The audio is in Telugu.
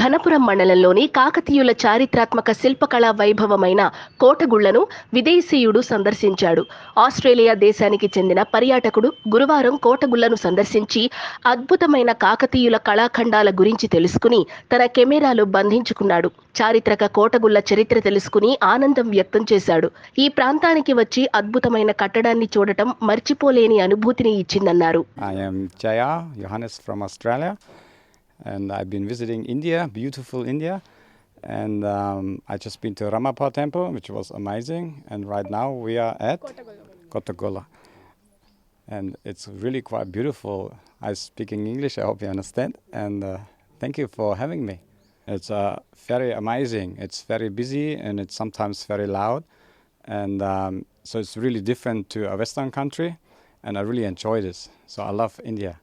ఘనపురం మండలంలోని కాకతీయుల చారిత్రాత్మక శిల్పకళా వైభవమైన కోటగుళ్ళను విదేశీయుడు సందర్శించాడు. ఆస్ట్రేలియా దేశానికి చెందిన పర్యాటకుడు గురువారం కోటగుళ్ళను సందర్శించి అద్భుతమైన కాకతీయుల కళాఖండాల గురించి తెలుసుకుని తన కెమెరాలో బంధించుకున్నాడు. చారిత్రక కోటగుళ్ళ చరిత్ర తెలుసుకుని ఆనందం వ్యక్తం చేశాడు. ఈ ప్రాంతానికి వచ్చి అద్భుతమైన కట్టడాన్ని చూడటం మర్చిపోలేని అనుభూతిని ఇచ్చిందన్నారు. And I've been visiting India, beautiful India. And um, I just been to Ramapur Temple, which was amazing. And right now we are at Kottagola. And it's really quite beautiful. I speak in English, I hope you understand. And uh, thank you for having me. It's uh, very amazing. It's very busy and it's sometimes very loud. And um, so it's really different to a Western country. And I really enjoy this. So I love India.